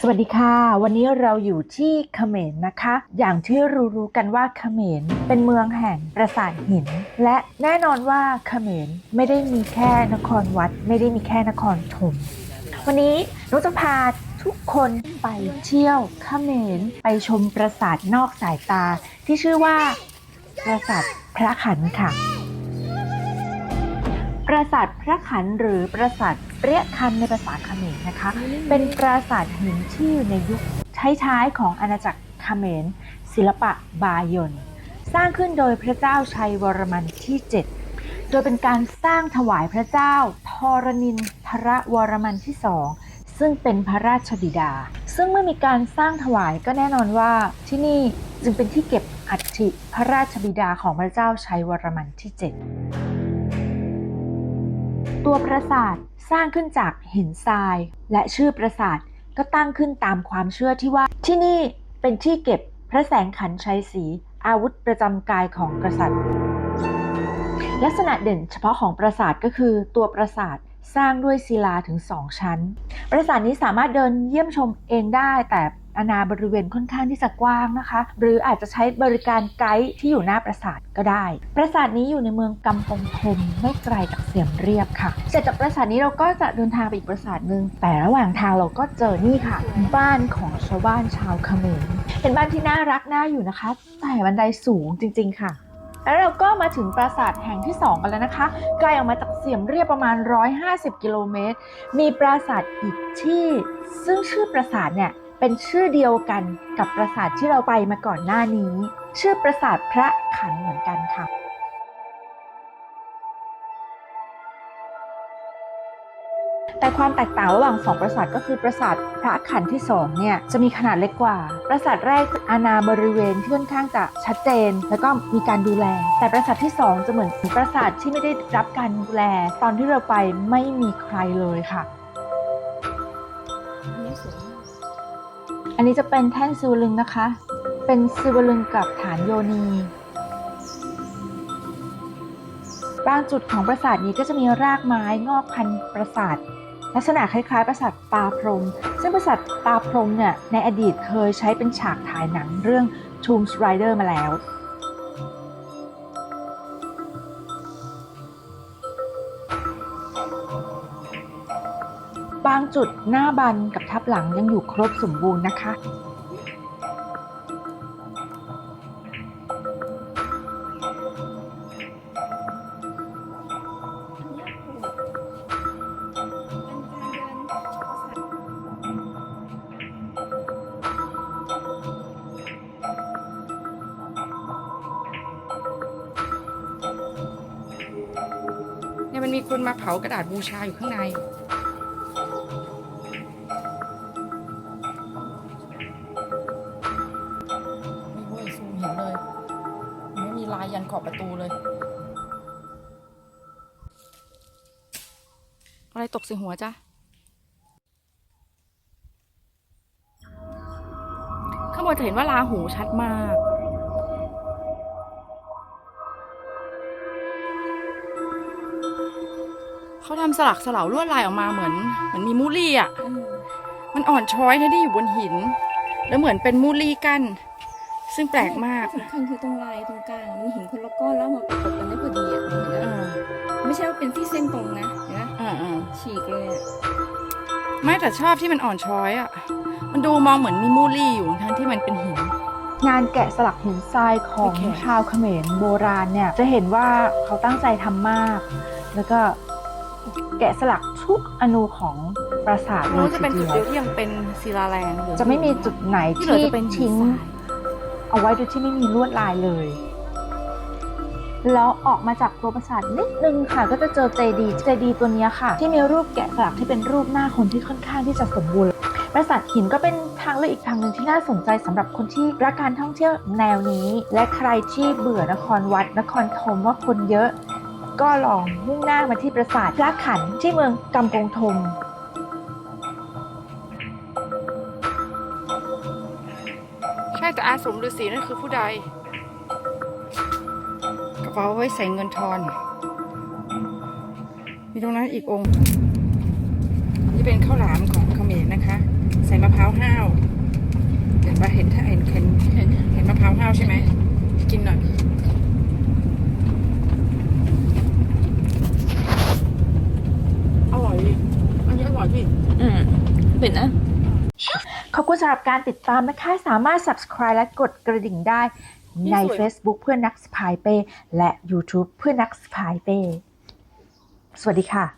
สวัสดีค่ะ วันนี้เราอยู่ที่เขมรนะคะ อย่างที่รู้ๆกันว่าเขมรเป็นเมืองแห่งปราสาทหิน และแน่นอนว่าเขมรไม่ได้มีแค่นครวัด ไม่ได้มีแค่นครธมวันนี้นุจะพาทุกคนไปเที่ยวเขมรไปชมปราสาทนอกสายตา ที่ชื่อว่าปราสาทพระขันค่ะ ปราสาทพระขันหรือปราสาท เปรี้ยคันในภาษาเขมรนะคะ เป็นปราสาทหินที่อยู่ในยุคท้ายๆของอาณาจักรเขมร ศิลปะบายนสร้างขึ้นโดยพระเจ้าชัยวรมันที่ 7 โดยเป็นการสร้างถวายพระเจ้าทรนินทรวรมันที่สองซึ่งเป็นพระราชบิดา ซึ่งเมื่อมีการสร้างถวายก็แน่นอนว่าที่นี่จึงเป็นที่เก็บอัฐิพระราชบิดาของพระเจ้าชัยวรมันที่ 7 ตัวปราสาท สร้างขึ้นจากหินทราย และชื่อปราสาทก็ตั้งขึ้นตามความเชื่อที่ว่าที่นี่เป็นที่เก็บพระแสงขันชัยศรีอาวุธประจำกายของกษัตริย์ ลักษณะเด่นเฉพาะของปราสาทก็คือตัวปราสาทสร้างด้วยศิลาถึงสองชั้น ปราสาทนี้สามารถเดินเยี่ยมชมเองได้แต่ อาณาบริเวณค่อนข้างที่จะกว้างนะคะ หรืออาจจะใช้บริการไกด์ที่อยู่หน้าปราสาทก็ได้ ปราสาทนี้อยู่ในเมืองกำปงทมไม่ไกลจากเสียมเรียบค่ะ เสร็จจากปราสาทนี้เราก็จะเดินทางไปอีกปราสาทหนึ่งแต่ระหว่างทางเราก็เจอนี่ค่ะ บ้านของชาวบ้านชาวเขมรเป็นบ้านที่น่ารักน่าอยู่นะคะ แต่บันไดสูงจริง ๆค่ะแล้วเราก็มาถึงปราสาทแห่งที่ 2 กันแล้วนะคะ ไกลออกมาจากเสียมเรียบประมาณ 150 กิโลเมตร มีปราสาทอีกที่ ซึ่งชื่อปราสาทเนี่ย เป็นชื่อเดียวกันกับปราสาทที่เราไปมาก่อนหน้านี้ ชื่อปราสาทพระขันเหมือนกันค่ะแต่ความแตกต่างระหว่างสองปราสาทก็คือปราสาทพระขันที่สองเนี่ยจะมีขนาดเล็กกว่า ปราสาทแรกอาณาบริเวณที่ค่อนข้างจะชัดเจน แล้วก็มีการดูแล แต่ปราสาทที่สองจะเหมือนปราสาทที่ไม่ได้รับการดูแล ตอนที่เราไปไม่มีใครเลยค่ะอันนี้ อันนี้จะเป็นแท่นซิวลึงนะคะ เป็นซิวลึงกับฐานโยนีบางจุดของปราสาทนี้ก็จะมีรากไม้งอกพันปราสาทลักษณะคล้ายๆปราสาทตาพรม ซึ่งปราสาทตาพรมเนี่ยในอดีตเคยใช้เป็นฉากถ่ายหนังเรื่อง Tomb Raider มาแล้ว บางจุดหน้าบันกับทับหลังยังอยู่ครบสมบูรณ์นะคะ เนี่ยมันมีคนมาเผากระดาษบูชาอยู่ข้างใน ขอบประตูเลย อะไรตกใส่หัวจ้ะข้างบนจะเห็นว่าลาหูชัดมากเขาทำสลักสลาวลวดลายออกมาเหมือนเหมือนมีมูลี่อะ มันอ่อนช้อยนะที่อยู่บนหิน แล้วเหมือนเป็นมูลี่กั้น ซึ่งแปลกมากสำคัญคือตรงลายตรงกลางอะมีหินคนละก้อนแล้วมาประกบกันได้พอดีอะเห็นไหมอ่าไม่ใช่ว่าเป็นที่เส้นตรงนะเห็นไหมอ่าอ่าฉีกเลยอะไม่แต่ชอบที่มันอ่อนช้อยอะ มันดูมองเหมือนมีมูลี่อยู่ทั้งที่มันเป็นหินงานแกะสลักหินทรายของโอเคชาวเขมรโบราณเนี่ยจะเห็นว่าเขาตั้งใจทำมาก แล้วก็แกะสลักทุกอนูของปราสาทเลนู้ยนจะทีเป็นจุดเดียวเดียวที่ยังเป็นศิลาแรงอยู่จะไม่มีจุดไหนที่เหลืที่อจะเป็นหินทิ้งทราย เอาไว้โดยที่ไม่มีลวดลายเลย แล้วออกมาจากตัวปราสาทนิดนึงค่ะ ก็จะเจอเจดีเจดีตัวนี้ค่ะ ที่มีรูปแกะสลักที่เป็นรูปหน้าคนที่ค่อนข้างที่จะสมบูรณ์ปราสาทหินก็เป็นทางเลือกอีกทางหนึ่งที่น่าสนใจสำหรับคนที่รักการท่องเที่ยวแนวนี้ และใครที่เบื่อนครวัด นครธมว่าคนเยอะ ก็ลองมุ่งหน้ามาที่ปราสาทพระขันที่เมืองกำปงธม ใช่แต่อาสมฤาษีนั่นคือผู้ใด กระเป๋าไว้ใส่เงินทอน มีตรงนั้นอีกองค์นี่เป็นข้าวหลามของเขมรนะคะ ใส่มะพร้าวห้าว เห็นปะเห็นถ้าเห็นเห็นเห็นเห็นมะพร้าวห้าวใช่ไหมกินหน่อย อร่อยดิอันนี้อร่อยพี่ อืมเป็นนะ ขอบคุณสำหรับการติดตามนะคะ สามารถ subscribe และกดกระดิ่งได้ในนี่สวย Facebook เพื่อนนักสพายเป้ และ YouTube เพื่อนนักสพายเป้ สวัสดีค่ะ